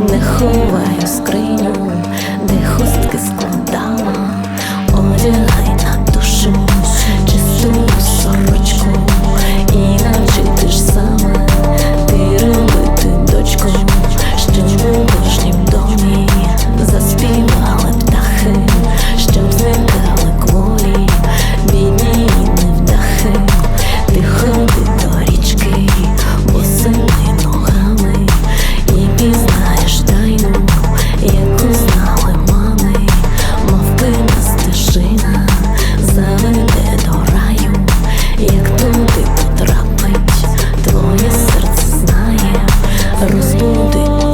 не ховаю скриню, де хустки складала. 不对。